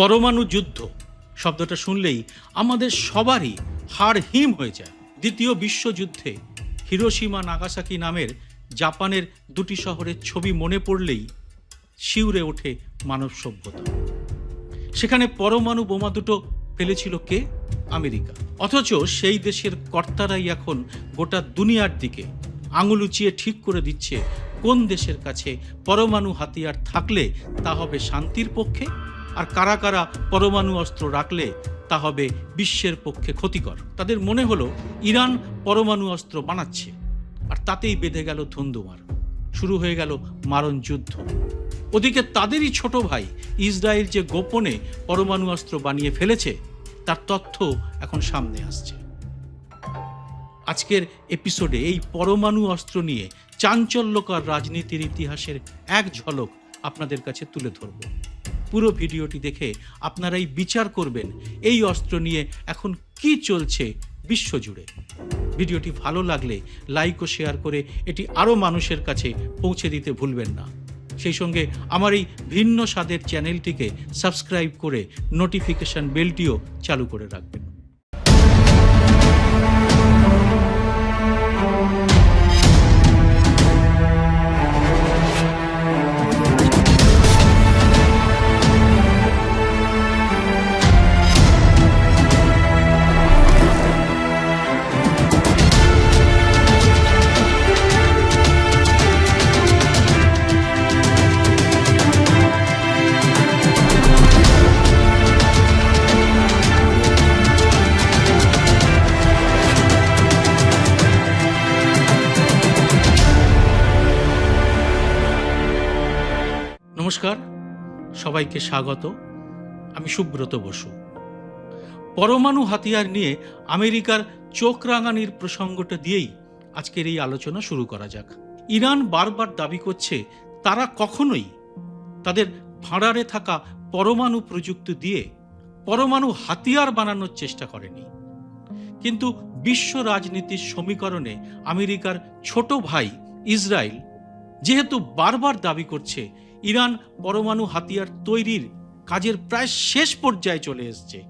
পরমাণু যুদ্ধ। শব্দটা শুনলেই আমাদের সবারই হাড় হিম হয়ে যায়। দ্বিতীয় বিশ্বযুদ্ধে হিরোশিমা নাগাসাকি নামের জাপানের দুটি শহরের ছবি মনে পড়লেই শিউরে ওঠে মানব সভ্যতা। সেখানে পরমাণু বোমা দুটো ফেলেছিল কে? আমেরিকা। অথচ সেই দেশের কর্তারাই এখন গোটা দুনিয়ার দিকে আঙুল উঁচিয়ে ঠিক করে দিচ্ছে কোন দেশের কাছে পরমাণু হাতিয়ার থাকলে তা হবে শান্তির পক্ষে? আর কারা কারা পরমাণু অস্ত্র রাখলে তা হবে বিশ্বের পক্ষে ক্ষতিকর। তাদের মনে হলো ইরান পরমাণু অস্ত্র বানাচ্ছে। আর তাতেই বেঁধে গেল ধুন্দুমার। শুরু হয়ে গেল মারণ যুদ্ধ। ওদিকে তাদেরই ছোট ভাই ইসরায়েল যে গোপনে পরমাণু অস্ত্র বানিয়ে ফেলেছে, তার তথ্য এখন সামনে আসছে। আজকের এপিসোডে এই পরমাণু অস্ত্র নিয়ে চাঞ্চল্যকর রাজনীতির ইতিহাসের এক ঝলক আপনাদের কাছে তুলে ধরব। পুরো ভিডিওটি দেখে আপনারাই বিচার করবেন এই অস্ত্র নিয়ে এখন কি চলছে বিশ্বজুড়ে। ভিডিওটি ভালো লাগলে লাইক ও শেয়ার করে এটি আরও মানুষের কাছে পৌঁছে দিতে ভুলবেন না। সেই সঙ্গে আমার এই ভিন্ন স্বাদের চ্যানেলটিকে সাবস্ক্রাইব করে নোটিফিকেশান বেলটিও চালু করে রাখবেন। নমস্কার, সবাইকে স্বাগত। আমি সুব্রত বসু। পরমাণু হাতিয়ার নিয়ে আমেরিকার চোখ রাঙানির প্রসঙ্গটা দিয়েই আজকের এই আলোচনা শুরু করা যাক। ইরান বারবার দাবি করছে তারা কখনোই তাদের ভাঁড়ারে থাকা পরমাণু প্রযুক্তি দিয়ে পরমাণু হাতিয়ার বানানোর চেষ্টা করেনি। কিন্তু বিশ্ব রাজনীতির সমীকরণে আমেরিকার ছোট ভাই ইসরায়েল যেহেতু বারবার দাবি করছে ইরান পরমাণু হাতিয়ার তৈরির কাজের প্রায় শেষ পর্যায়ে চলে এসছে।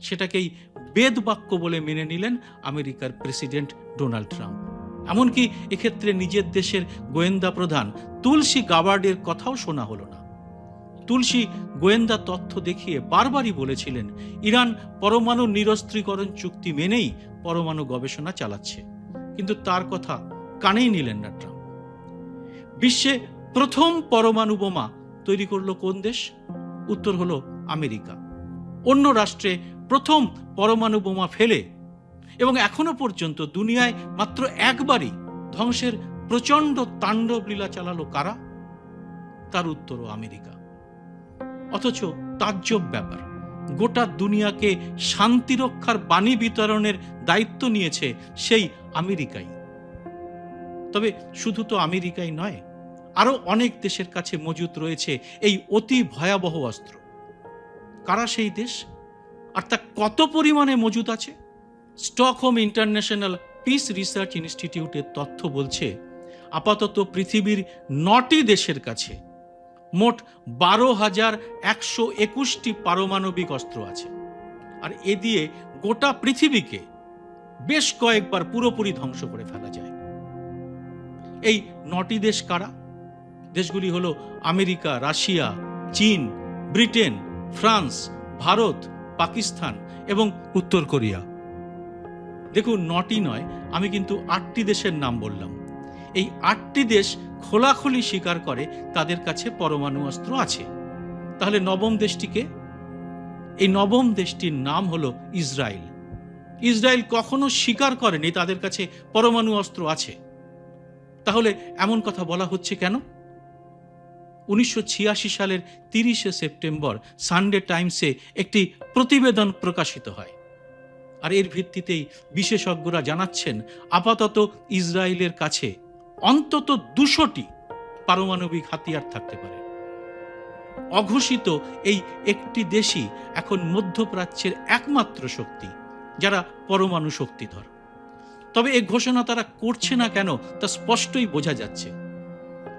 সেটাকেই বেদ বাক্য বলে মেনে নিলেন আমেরিকার প্রেসিডেন্ট ডোনাল্ড ট্রাম্প। এমনকি এক্ষেত্রে নিজের দেশের গোয়েন্দা প্রধান তুলসী গাবার্ডের কথাও শোনা হলো না। তুলসী গোয়েন্দা তথ্য দেখিয়ে বারবারই বলেছিলেন, ইরান পরমাণু নিরস্ত্রীকরণ চুক্তি মেনেই পরমাণু গবেষণা চালাচ্ছে। কিন্তু তার কথা কানেই নিলেন না ট্রাম্প। বিশ্বে প্রথম পরমাণু বোমা তৈরি করল কোন দেশ? উত্তর হলো আমেরিকা। অন্য রাষ্ট্রে প্রথম পরমাণু বোমা ফেলে এবং এখনও পর্যন্ত দুনিয়ায় মাত্র একবারই ধ্বংসের প্রচণ্ড তাণ্ডব লীলা চালালো কারা? তার উত্তরও আমেরিকা। অথচ তাজ্জব ব্যাপার। গোটা দুনিয়াকে শান্তি রক্ষার বাণী বিতরণের দায়িত্ব নিয়েছে সেই আমেরিকাই। তবে শুধু তো আমেরিকাই নয় আরও অনেক দেশের কাছে মজুত রয়েছে এই অতি ভয়াবহ অস্ত্র। কারা সেই দেশ? আর তা কত পরিমাণে মজুত আছে? স্টকহোম ইন্টারন্যাশনাল পিস রিসার্চ ইনস্টিটিউটের তথ্য বলছে, আপাতত পৃথিবীর নটি দেশের কাছে মোট বারো হাজার একশো একুশটি পারমাণবিক অস্ত্র আছে। আর এ দিয়ে গোটা পৃথিবীকে বেশ কয়েকবার পুরোপুরি ধ্বংস করে ফেলা যায়। এই নটি দেশ কারা? দেশগুলি হলো আমেরিকা, রাশিয়া, চীন, ব্রিটেন, ফ্রান্স, ভারত, পাকিস্তান এবং উত্তর কোরিয়া। দেখুন, নটি নয়, আমি কিন্তু আটটি দেশের নাম বললাম। এই আটটি দেশ খোলাখুলি স্বীকার করে তাদের কাছে পরমাণু অস্ত্র আছে। তাহলে নবম দেশটিকে এই নবম দেশটির নাম হলো ইসরায়েল। ইসরায়েল কখনো স্বীকার করেনি তাদের কাছে পরমাণু অস্ত্র আছে। তাহলে এমন কথা বলা হচ্ছে কেন? উনিশশো ছিয়াশি সালের তিরিশে সেপ্টেম্বর সানডে টাইমসে একটি প্রতিবেদন প্রকাশিত হয়। আর এর ভিত্তিতেই বিশেষজ্ঞরা জানাচ্ছেন, আপাতত ইসরায়েলের কাছে অন্তত দুশোটি পারমাণবিক হাতিয়ার থাকতে পারে। অঘোষিত এই একটি দেশই এখন মধ্যপ্রাচ্যের একমাত্র শক্তি, যারা পরমাণু শক্তিধর। তবে এ ঘোষণা তারা করছে না কেন তা স্পষ্টই বোঝা যাচ্ছে।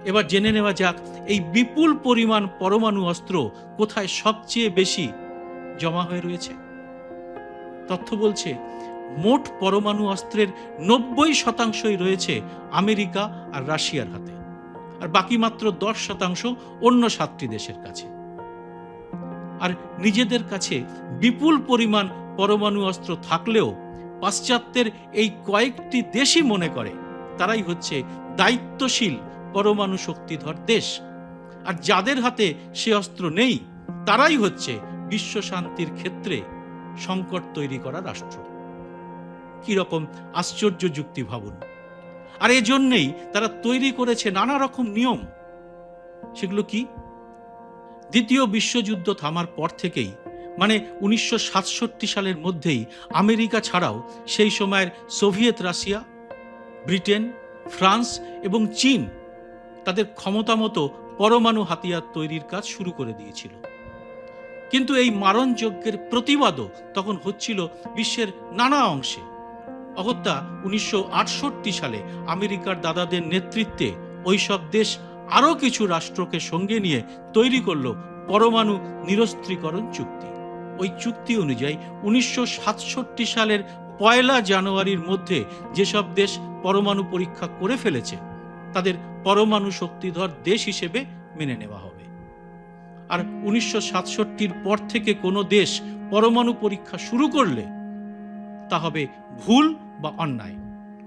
এবার জেনে নেওয়া যাক, এই বিপুল পরিমাণ পরমাণু অস্ত্র কোথায় সবচেয়ে বেশি জমা হয়ে রয়েছে? তথ্য বলছে, মোট পরমাণু অস্ত্রের নব্বই শতাংশই রয়েছে আমেরিকা আর রাশিয়ার হাতে, আর বাকি মাত্র দশ শতাংশ অন্য সাতটি দেশের কাছে। আর নিজেদের কাছে বিপুল পরিমাণ পরমাণু অস্ত্র থাকলেও পাশ্চাত্যের এই কয়েকটি দেশই মনে করে, তারাই হচ্ছে দায়িত্বশীল পরমাণু শক্তিধর দেশ। আর যাদের হাতে সে অস্ত্র নেই, তারাই হচ্ছে বিশ্ব শান্তির ক্ষেত্রে সংকট তৈরি করা রাষ্ট্র। কি রকম আশ্চর্য যুক্তি ভাবুন। আর এজন্যই তারা তৈরি করেছে নানা রকম নিয়ম। সেগুলো কি? দ্বিতীয় বিশ্বযুদ্ধ থামার পর থেকেই মানে উনিশশো সাতষট্টি সালের মধ্যেই, আমেরিকা ছাড়াও সেই সময়ের সোভিয়েত রাশিয়া, ব্রিটেন, ফ্রান্স এবং চীন তাদের ক্ষমতা মতো পরমাণু হাতিয়ার তৈরির কাজ শুরু করে দিয়েছিল। কিন্তু এই মারণ যজ্ঞের প্রতিবাদও তখন হচ্ছিল বিশ্বের নানা অংশে। অগত্যা উনিশশো সালে আমেরিকার দাদাদের নেতৃত্বে ওইসব দেশ আরও কিছু রাষ্ট্রকে সঙ্গে নিয়ে তৈরি করল পরমাণু নিরস্ত্রীকরণ চুক্তি। ওই চুক্তি অনুযায়ী উনিশশো সাতষট্টি সালের পয়লা জানুয়ারির মধ্যে যেসব দেশ পরমাণু পরীক্ষা করে ফেলেছে, তাদের পরমাণু শক্তিধর দেশ হিসেবে মেনে নেওয়া হবে। আর উনিশশো পর থেকে কোনো দেশ পরমাণু পরীক্ষা শুরু করলে তা হবে ভুল বা অন্যায়।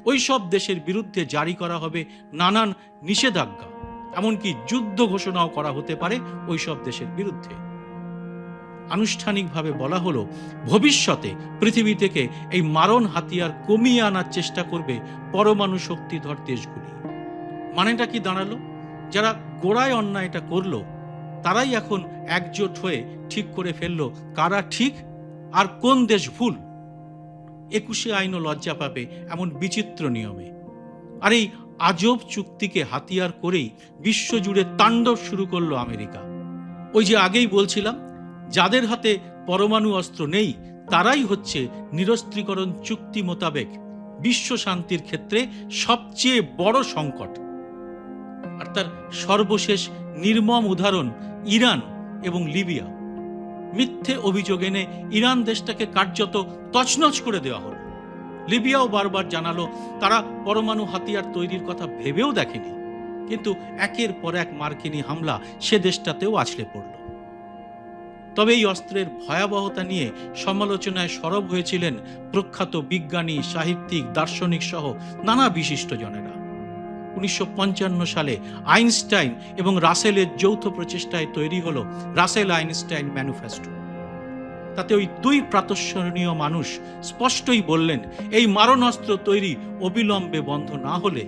ওই সব দেশের বিরুদ্ধে জারি করা হবে নানান নিষেধাজ্ঞা, এমনকি যুদ্ধ ঘোষণাও করা হতে পারে ওই সব দেশের বিরুদ্ধে। আনুষ্ঠানিকভাবে বলা হলো, ভবিষ্যতে পৃথিবী থেকে এই মারণ হাতিয়ার কমিয়ে আনার চেষ্টা করবে পরমাণু শক্তিধর দেশগুলি। মানেটা কি দাঁড়াল? যারা গোড়ায় অন্যায়টা করল, তারাই এখন একজোট হয়ে ঠিক করে ফেলল কারা ঠিক আর কোন দেশ ভুল। একুশে আইনও লজ্জা পাবে এমন বিচিত্র নিয়মে। আর এই আজব চুক্তিকে হাতিয়ার করেই বিশ্বজুড়ে তাণ্ডব শুরু করল আমেরিকা। ওই যে আগেই বলছিলাম, যাদের হাতে পরমাণু অস্ত্র নেই, তারাই হচ্ছে নিরস্ত্রীকরণ চুক্তি মোতাবেক বিশ্ব শান্তির ক্ষেত্রে সবচেয়ে বড় সংকট। আর তার সর্বশেষ নির্মম উদাহরণ ইরান এবং লিবিয়া। মিথ্যে অভিযোগ এনে ইরান দেশটাকে কার্যত তছনছ করে দেওয়া হলো। লিবিয়াও বারবার জানালো, তারা পরমাণু হাতিয়ার তৈরির কথা ভেবেও দেখেনি। কিন্তু একের পর এক মার্কিনী হামলা সে দেশটাতেও আছড়ে পড়ল। তবে এই অস্ত্রের ভয়াবহতা নিয়ে সমালোচনায় সরব হয়েছিলেন প্রখ্যাত বিজ্ঞানী, সাহিত্যিক দার্শনিক সহ নানা বিশিষ্ট জনেরা উনিশশো পঞ্চান্ন সালে আইনস্টাইন এবং রাসেলের যৌথ প্রচেষ্টায় তৈরি হলো রাসেল আইনস্টাইন ম্যানুফেস্টো। তাতে ওই দুই প্রাতঃস্মরণীয় মানুষ স্পষ্টই বললেন, এই মারণাস্ত্র তৈরি অবিলম্বে বন্ধ না হলে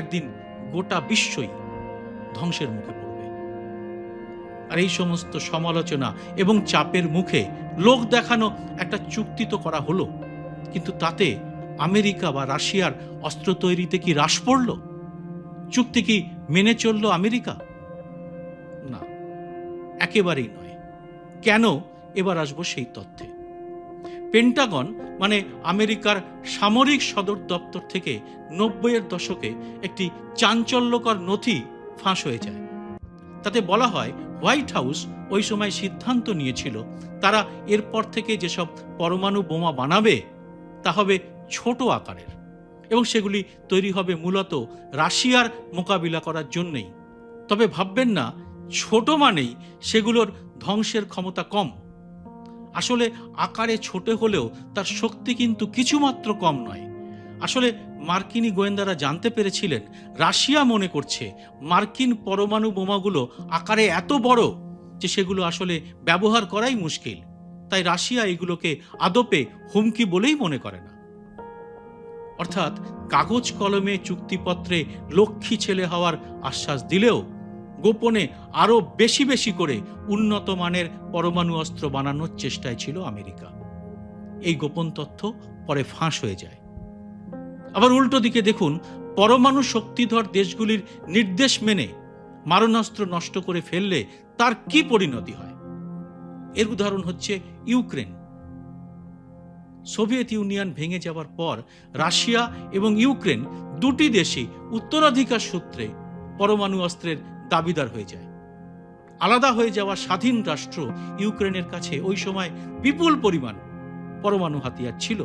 একদিন গোটা বিশ্বই ধ্বংসের মুখে পড়বে। আর এই সমস্ত সমালোচনা এবং চাপের মুখে লোক দেখানো একটা চুক্তি তো করা হলো, কিন্তু তাতে আমেরিকা বা রাশিয়ার অস্ত্র তৈরিতে কি হ্রাস পড়ল? চুক্তি কি মেনে চলল আমেরিকা? না, একেবারেই নয়। কেন এবার আসব সেই তথ্যে? পেন্টাগন মানে আমেরিকার সামরিক সদর দপ্তর থেকে নব্বইয়ের দশকে একটি চাঞ্চল্যকর নথি ফাঁস হয়ে যায়। তাতে বলা হয়, হোয়াইট হাউস ওই সময় সিদ্ধান্ত নিয়েছিল, তারা এরপর থেকে যেসব পরমাণু বোমা বানাবে, তা হবে ছোট আকারের। এবং সেগুলি তৈরি হবে মূলত রাশিয়ার মোকাবিলা করার জন্যেই। তবে ভাববেন না, ছোট মানেই সেগুলোর ধ্বংসের ক্ষমতা কম। আসলে আকারে ছোট হলেও তার শক্তি কিন্তু কিছুমাত্র কম নয়। আসলে মার্কিনী গোয়েন্দারা জানতে পেরেছিলেন, রাশিয়া মনে করছে মার্কিন পরমাণু বোমাগুলো আকারে এত বড় যে সেগুলো আসলে ব্যবহার করাই মুশকিল। তাই রাশিয়া এগুলোকে আদপে হুমকি বলেই মনে করে না। অর্থাৎ কাগজ কলমে চুক্তিপত্রে লক্ষ্মী ছেলে হওয়ার আশ্বাস দিলেও গোপনে আরও বেশি বেশি করে উন্নত মানের পরমাণু অস্ত্র বানানোর চেষ্টায় ছিল আমেরিকা। এই গোপন তথ্য পরে ফাঁস হয়ে যায়। আবার উল্টো দিকে দেখুন, পরমাণু শক্তিধর দেশগুলির নির্দেশ মেনে মারণাস্ত্র নষ্ট করে ফেললে তার কি পরিণতি হয়? এর উদাহরণ হচ্ছে ইউক্রেন। সোভিয়েত ইউনিয়ন ভেঙে যাওয়ার পর রাশিয়া এবং ইউক্রেন দুটি দেশই উত্তরাধিকার সূত্রে পরমাণু অস্ত্রের দাবিদার হয়ে যায়। আলাদা হয়ে যাওয়া স্বাধীন রাষ্ট্র ইউক্রেনের কাছে ওই সময় বিপুল পরিমাণ পরমাণু হাতিয়ার ছিল।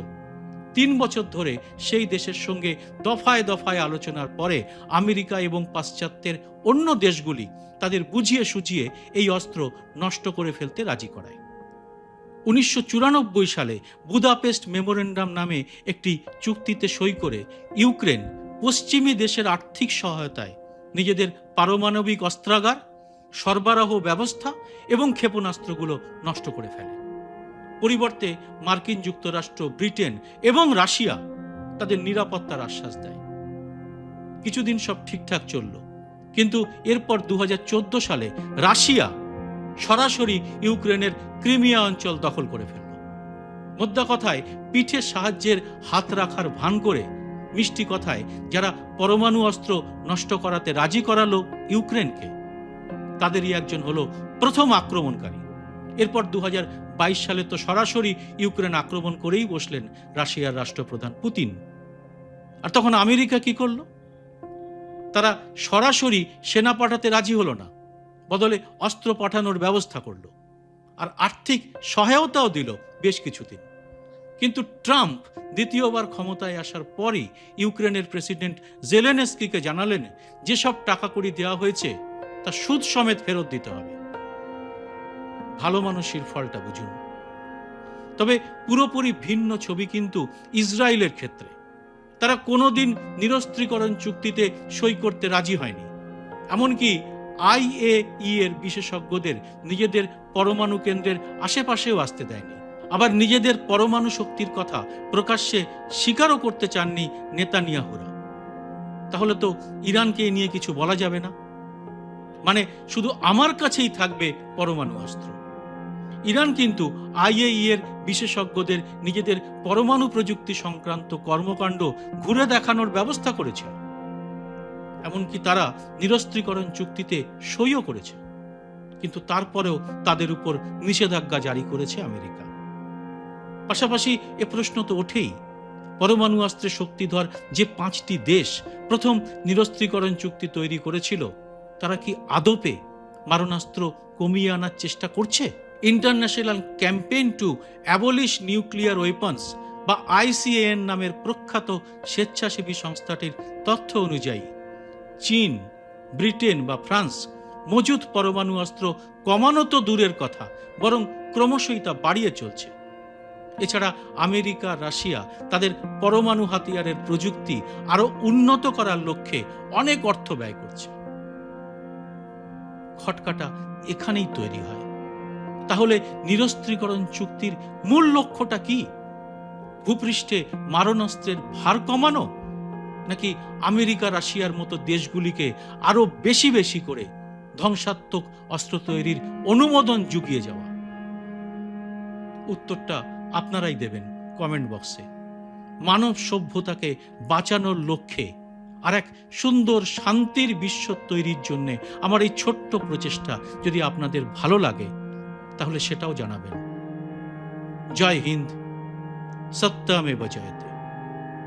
তিন বছর ধরে সেই দেশের সঙ্গে দফায় দফায় আলোচনার পরে আমেরিকা এবং পাশ্চাত্যের অন্য দেশগুলি তাদের বুঝিয়ে সুঝিয়ে এই অস্ত্র নষ্ট করে ফেলতে রাজি করায়। উনিশশো চুরানব্বই সালে বুদাপেস্ট মেমোরেন্ডাম নামে একটি চুক্তিতে সই করে ইউক্রেন পশ্চিমী দেশের আর্থিক সহায়তায় নিজেদের পারমাণবিক অস্ত্রাগার, সরবরাহ ব্যবস্থা এবং ক্ষেপণাস্ত্রগুলো নষ্ট করে ফেলে। পরিবর্তে মার্কিন যুক্তরাষ্ট্র, ব্রিটেন এবং রাশিয়া তাদের নিরাপত্তার আশ্বাস দেয়। কিছুদিন সব ঠিকঠাক চলল, কিন্তু এরপর দু হাজার চোদ্দ সালে রাশিয়া সরাসরি ইউক্রেনের ক্রিমিয়া অঞ্চল দখল করে ফেলল। মোদ্দা কথায় পিঠে সাহায্যের হাত রাখার ভান করে, মিষ্টি কথায় যারা পরমাণু অস্ত্র নষ্ট করাতে রাজি করালো ইউক্রেনকে, তাদেরই একজন হলো প্রথম আক্রমণকারী। এরপর দু সালে তো সরাসরি ইউক্রেন আক্রমণ করেই বসলেন রাশিয়ার রাষ্ট্রপ্রধান পুতিন। আর তখন আমেরিকা কি করল? তারা সরাসরি সেনা পাঠাতে রাজি হলো না। বদলে অস্ত্র পাঠানোর ব্যবস্থা করল। আর আর্থিক সহায়তাও দিল বেশ কিছুদিন। কিন্তু ট্রাম্প দ্বিতীয়বার ক্ষমতায় আসার পরই ইউক্রেনের প্রেসিডেন্ট জেলেনেস্কিকে জানালেন, যেসব টাকা কড়ি দেওয়া হয়েছে, তা সুদ সমেত ফেরত দিতে হবে। ভালো মানুষের ফলটা বুঝুন। তবে পুরোপুরি ভিন্ন ছবি কিন্তু ইসরায়েলের ক্ষেত্রে। তারা কোনোদিন নিরস্ত্রীকরণ চুক্তিতে সই করতে রাজি হয়নি। এমনকি আইএই এর বিশেষজ্ঞদের, নিজেদের পরমাণু কেন্দ্রের আশেপাশেও আসতে দেয়নি। আবার নিজেদের পরমাণু শক্তির কথা প্রকাশ্যে স্বীকারও করতে চাননি নেতানিয়াহুরা। তাহলে তো ইরানকে নিয়ে কিছু বলা যাবে না। মানে শুধু আমার কাছেই থাকবে পরমাণু অস্ত্র। ইরান কিন্তু আইএই এর বিশেষজ্ঞদের নিজেদের পরমাণু প্রযুক্তি সংক্রান্ত কর্মকাণ্ড ঘুরে দেখানোর ব্যবস্থা করেছে। এমনকি তারা নিরস্ত্রীকরণ চুক্তিতে সইও করেছে। কিন্তু তারপরেও তাদের উপর নিষেধাজ্ঞা জারি করেছে আমেরিকা। পাশাপাশি এ প্রশ্ন তো ওঠেই, পরমাণু অস্ত্রের শক্তিধর যে পাঁচটি দেশ প্রথম নিরস্ত্রীকরণ চুক্তি তৈরি করেছিল, তারা কি আদপে মারণাস্ত্র কমিয়ে আনার চেষ্টা করছে? International campaign to abolish nuclear weapons বা আইসিএএন নামের প্রখ্যাত স্বেচ্ছাসেবী সংস্থাটির তথ্য অনুযায়ী চীন, ব্রিটেন বা ফ্রান্স মজুদ পরমাণু অস্ত্র কমানো তো দূরের কথা, বরং ক্রমশই তা বাড়িয়ে চলছে। এছাড়া আমেরিকা, রাশিয়া তাদের পরমাণু হাতিয়ারের প্রযুক্তি আরও উন্নত করার লক্ষ্যে অনেক অর্থ ব্যয় করছে। খটকাটা এখানেই তৈরি হয়। তাহলে নিরস্ত্রীকরণ চুক্তির মূল লক্ষ্যটা কি? ভূপৃষ্ঠে মারণাস্ত্রের ভার কমানো নাকি আমেরিকা, রাশিয়ার মতো দেশগুলিকে আরও বেশি বেশি করে ধ্বংসাত্মক অস্ত্র তৈরির অনুমোদন জুগিয়ে যাওয়া? উত্তরটা আপনারাই দেবেন কমেন্ট বক্সে। মানব সভ্যতাকে বাঁচানোর লক্ষ্যে আর এক সুন্দর শান্তির বিশ্ব তৈরির জন্য আমার এই ছোট্ট প্রচেষ্টা যদি আপনাদের ভালো লাগে, তাহলে সেটাও জানাবেন। জয় হিন্দ সত্যমে বজয়তে